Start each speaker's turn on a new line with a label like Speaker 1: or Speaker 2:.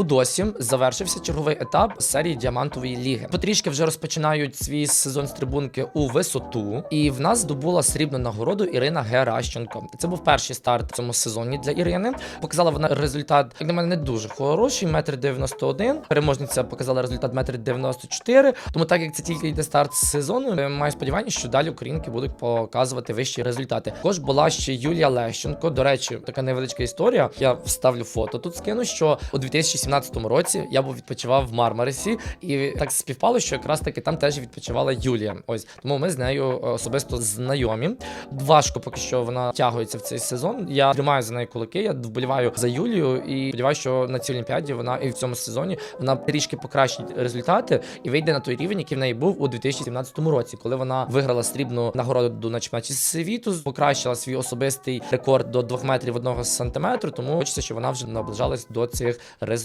Speaker 1: У досі завершився черговий етап серії діамантової ліги. Потрішки вже розпочинають свій сезон стрибунки у висоту, і в нас здобула срібну нагороду Ірина Геращенко. Це був перший старт в цьому сезоні для Ірини. Показала вона результат, як на мене, не дуже хороший. Метр 91. Переможниця показала результат метр 94. Тому, так як це тільки йде старт сезону, маю сподівання, що далі українки будуть показувати вищі результати. Також була ще Юлія Лещенко. До речі, така невеличка історія. Я вставлю фото. Тут скину, що у 2017 році я був відпочивав в Мармарисі, і так співпало, що якраз таки там теж відпочивала Юлія. Ось тому ми з нею е, особисто знайомі. Важко поки що вона тягується в цей сезон. Я тримаю за нею кулаки. Я вболіваю за Юлію і сподіваюся, що на цій олімпіаді вона і в цьому сезоні вона трішки покращить результати і вийде на той рівень, який в неї був у 2017 році, коли вона виграла срібну нагороду на чемпіонаті світу, покращила свій особистий рекорд до 2 метрів 1 сантиметру. Тому хочеться, щоб вона вже наближалась до цих результатів.